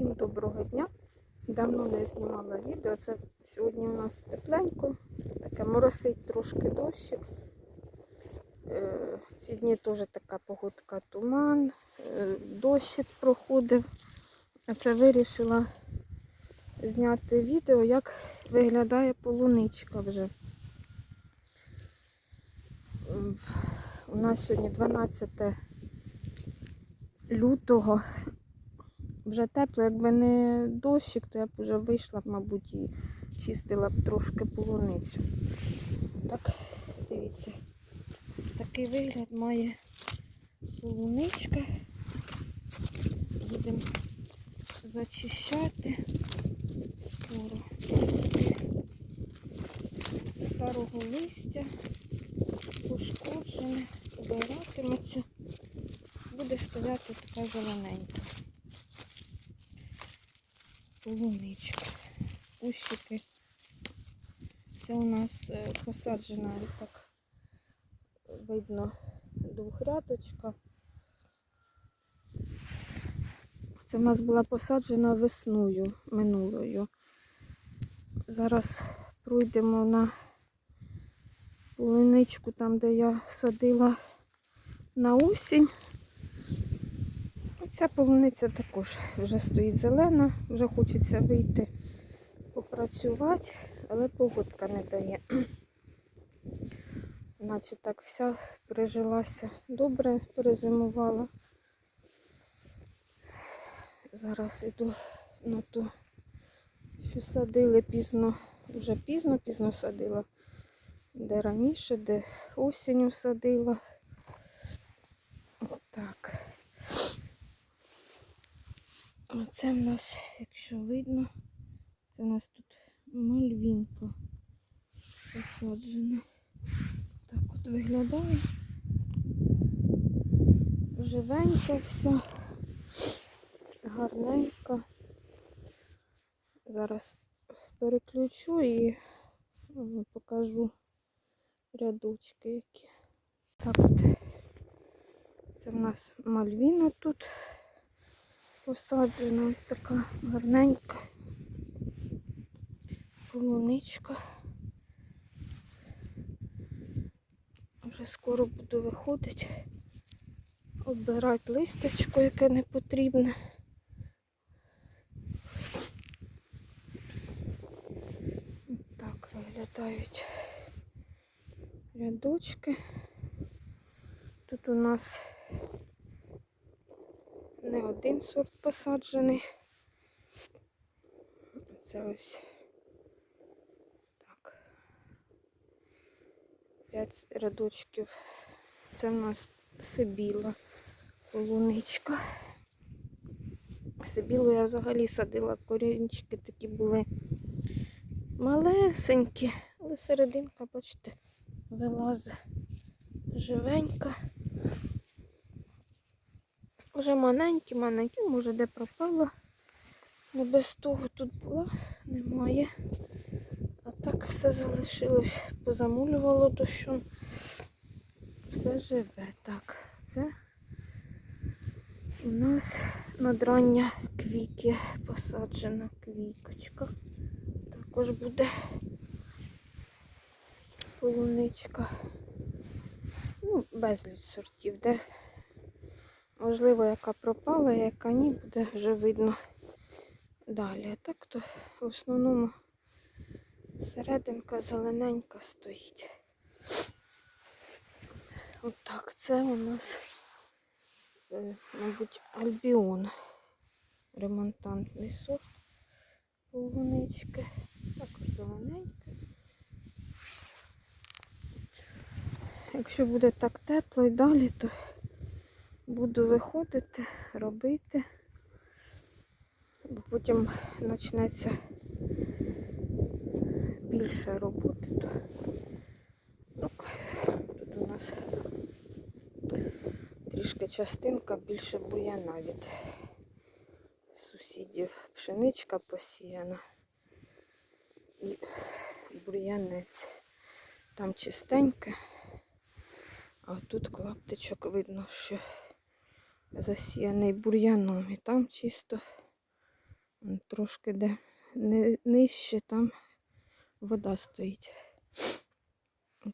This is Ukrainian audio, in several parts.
Всім доброго дня. Давно не знімала відео. Це сьогодні у нас тепленько, таке моросить трошки дощик. Е, Ці дні теж така погодка туман, е, дощик проходив. А це вирішила зняти відео, як виглядає полуничка вже. У нас сьогодні 12 лютого. Вже тепло, якби не дощик, то я б вже вийшла б, мабуть, і чистила б трошки полуницю. Так, дивіться, такий вигляд має полуничка. Будемо зачищати скоро. Старого листя, пошкоджене, обиратиметься. Буде стояти така зелененька. Полуничка. Кущики. Це у нас е, посаджена так видно двохрядочка. Це в нас була посаджена весною минулою. Зараз пройдемо на полуничку, там, де я садила на осінь. Ця полуниця також вже стоїть зелена, вже хочеться вийти попрацювати, але погодка не дає. Наче так вся пережилася добре, перезимувала. Зараз іду на ту, що садили пізно, вже пізно, пізно садила, де раніше, де осінню садила. Так. Оце в нас, якщо видно, це у нас тут мальвінка посаджена. Так от виглядає. Живенька вся, гарненька. Зараз переключу і покажу рядочки які. Так от. Це в нас мальвіна тут посаджена ось така гарненька полуничка. Вже скоро буду виходити, обирати листячко, яке не потрібне. Так виглядають рядочки. Тут у нас не один сорт посаджений. Це ось так. П'ять рядочків. Це в нас сибіла, полуничка. Сибілу я взагалі садила, корінчики такі були малесенькі, але серединка, бачите, вилазить живенька. Вже маленькі, маленькі, може де пропала. Не без того тут була, немає. А так все залишилось, позамулювало дощом. Все живе. Так, це у нас надрання квіки посаджена квікочка. Також буде полуничка. Ну, безліч сортів, де Можливо, яка пропала, яка ні, буде вже видно далі. А так то в основному серединка зелененька стоїть. Отак, це у нас, е, мабуть, альбіон. Ремонтантний сорт полунички. Також зелененька. Якщо буде так тепло і далі, то буду виходити, робити, бо потім почнеться більше роботи. Ну, тут у нас трішки частинка більше бур'яна від сусідів. Пшеничка посіяна і бур'янець. Там чистеньке, а тут клаптичок видно, що засіяний бур'яном. І там чисто Трошки де нижче там вода стоїть.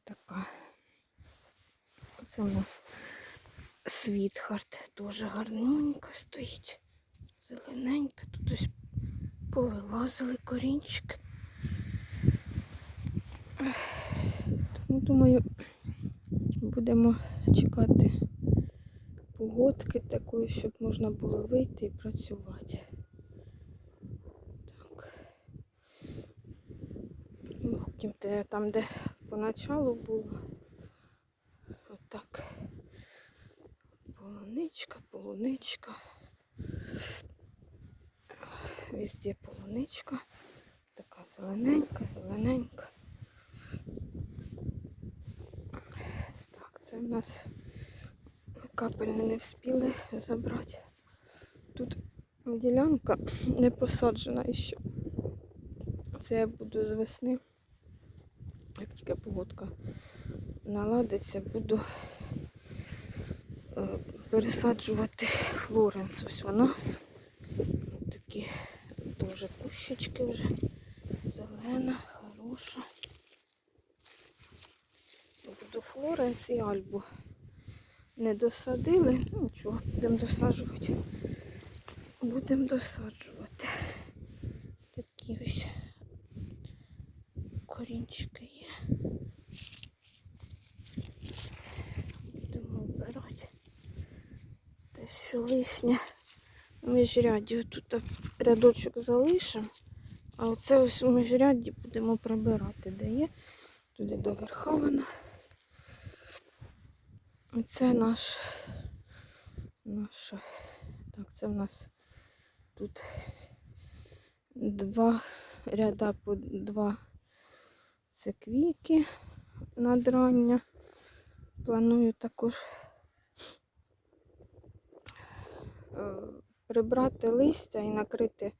Така. Це у нас світхарт теж гарненько стоїть. Зелененька. Тут ось повилазили корінчики. Тому думаю, будемо чекати погодки такої, щоб можна було вийти і працювати. Так. Ну, Потім там, де поначалу було. Отак. Полуничка, полуничка. Везде полуничка. Така зелененька, зелененька. Так, це в нас ми капельну не встигли забрати. Тут ділянка не посаджена ще. Це я буду з весни. Як тільки погодка наладиться, буду е, пересаджувати Флоренс. Ось вона. Такі дуже кущички вже. Зелена, хороша. Буду Флоренс і Альбу. Не досадили. Ну, Нічого, будемо досаджувати. Будемо досаджувати. Такі ось корінчики є. Будемо вбирати. Те, що лишнє. У міжряді тут рядочок залишимо. А оце ось у міжряді будемо прибирати, де є. Туди до верховина. Оце наш, наша. Так, це в нас тут два ряда по два це квіки надрання. Планую також е, прибрати листя і накрити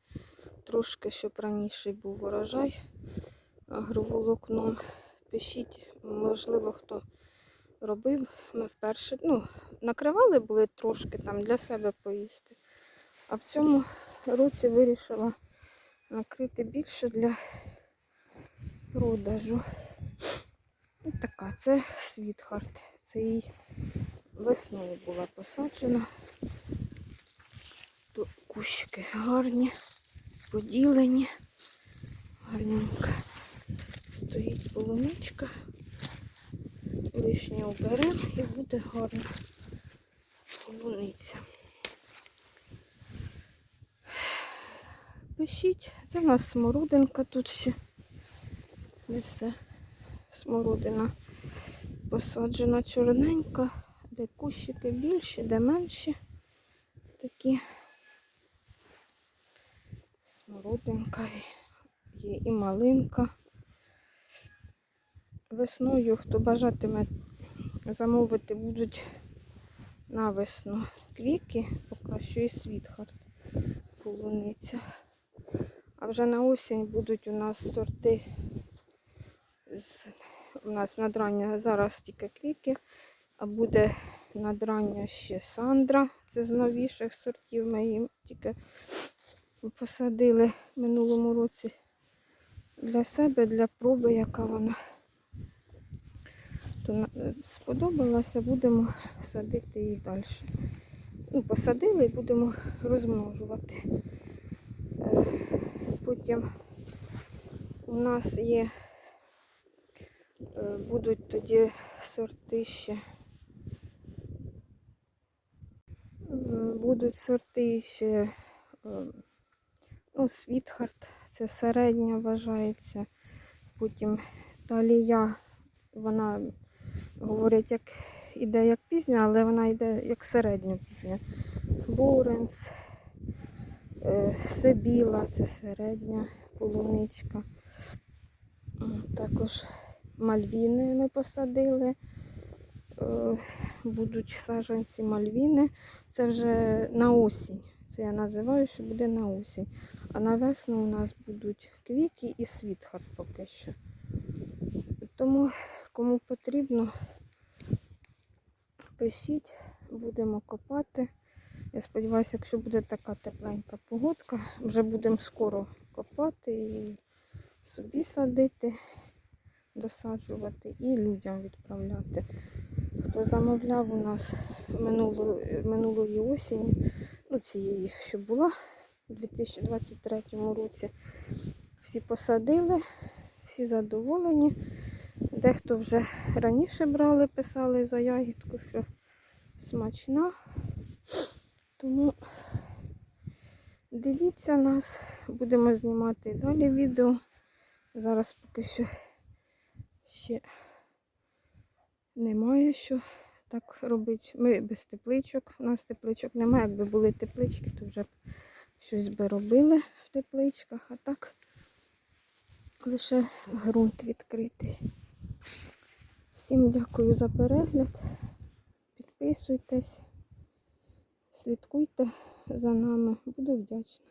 трошки, щоб раніше був урожай агроволокном. Пишіть, можливо, хто робив. Ми вперше ну, накривали були трошки там для себе поїсти. А в цьому році вирішила накрити більше для продажу. Ось така, це світхарт. Це їй весною була посаджена. Тут кущики гарні, поділені. Гарненько. Стоїть полуничка. Лишнє оберемо і буде гарна полуниця. Пишіть, це в нас смородинка тут ще. Не все. Смородина посаджена чорненька, де кущики більші, де менші. Такі смородинка є і малинка. Весною, хто бажатиме замовити, будуть на весну квіки, поки що і світхарт полуниця. А вже на осінь будуть у нас сорти. З... У нас надрання зараз тільки квіки, а буде надрання ще Сандра. Це з новіших сортів. Ми їм тільки посадили в минулому році для себе, для проби, яка вона е, сподобалася, будемо садити її далі. Ну, посадили і будемо розмножувати. Е, Потім у нас є, е, будуть тоді сорти ще. Е, Будуть сорти ще ну, Світхарт, це середня вважається. Потім талія, вона говорять, як іде як пізня, але вона йде як середньо пізня. Флоренс, е, Сибіла, це середня полуничка. Також мальвіни ми посадили. Е, Будуть саджанці мальвіни. Це вже на осінь. Це я називаю, що буде на осінь. А на весну у нас будуть квіки і світхарт поки що. Тому кому потрібно, пишіть, будемо копати. Я сподіваюся, якщо буде така тепленька погодка, вже будемо скоро копати і собі садити, досаджувати і людям відправляти. Хто замовляв у нас минуло, минулої осені, ну цієї, що була у 2023 році, всі посадили, всі задоволені. Дехто вже раніше брали, писали за ягідку, що смачна. Тому дивіться нас, будемо знімати далі відео. Зараз поки що ще немає що так робити. Ми без тепличок. У нас тепличок немає. Якби були теплички, то вже щось би робили в тепличках, а так лише ґрунт відкритий. Всім дякую за перегляд. Підписуйтесь, слідкуйте за нами. Буду вдячна.